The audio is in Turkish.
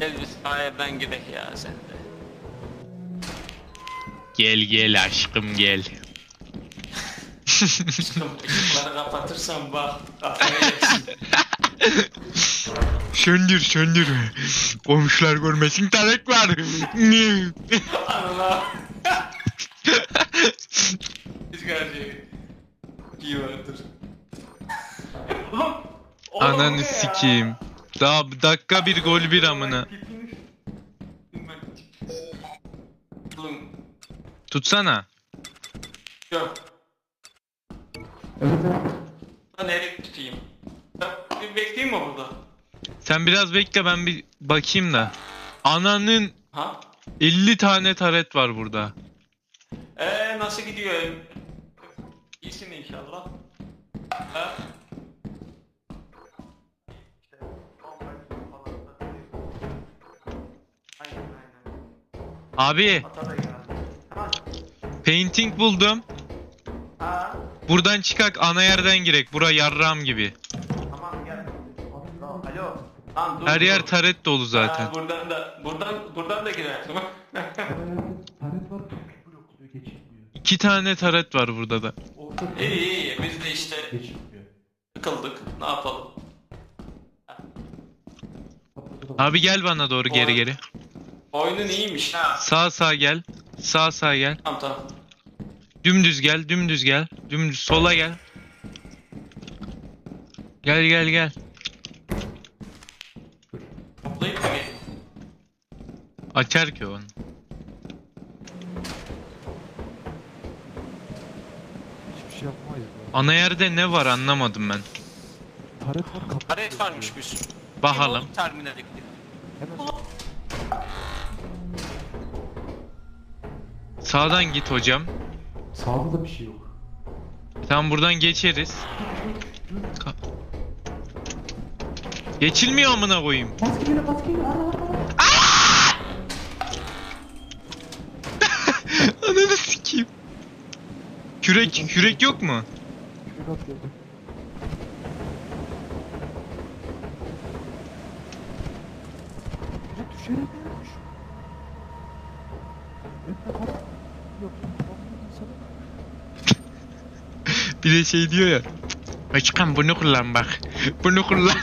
Gel biz sahiden gidelim ya sen de. Gel gel aşkım gel. Çıkım ışıkları kapatırsan bak kafaya yersin. söndür söndür. Komşular görmesin taret var. Anla. Biz gerçeği. İyi vardır. Oğlum, oğlum bu Ananı ne ya? sikeyim. Daha bir dakika bir gol bir amına. Tutsana. yok. Ben nereye tutayım? Ben bir bekleyeyim mi burada? Sen biraz bekle ben bir bakayım da. Ananın Ha? 50 tane taret var burada. Ee nasıl gidiyor? İyisin inşallah. Ha? Abi painting buldum. Ha? Buradan çıkak ana yerden girek. Bura yarram gibi. Tamam gel. Alo. Tamam dur. Her yer taret dolu zaten. Ha, buradan da buradan buradan da girersin. İki tane taret var burada da. Orada iyi iyi biz de işte sıkıldık. Ne yapalım? Abi gel bana doğru geri geri. Oyunun iyiymiş ha. Sağ sağ gel. Sağ sağ gel. Tamam tamam. Dümdüz gel, dümdüz gel. Dümdüz sola gel. Gel gel gel. Toplayıp. Açar ki onu. Hiçbir şey yapmayız bu. Ana yerde ne var anlamadım ben. Taret var kapı. Taret varmış bir sürü. Bakalım. O Terminale gidiyor. Hemen Sağdan git hocam. sağda da bir şey yok. Tam buradan geçeriz. Ka- Geçilmiyor amına koyayım. Baskı geliyor baskı geliyor. Ara ara ara. Ananı sikeyim. Kürek, kürek yok mu? Şuraya at geldi. Biri düşerek ölmüş. Bir de şey diyor ya. Başkan bunu kullan bak. Bunu kullan.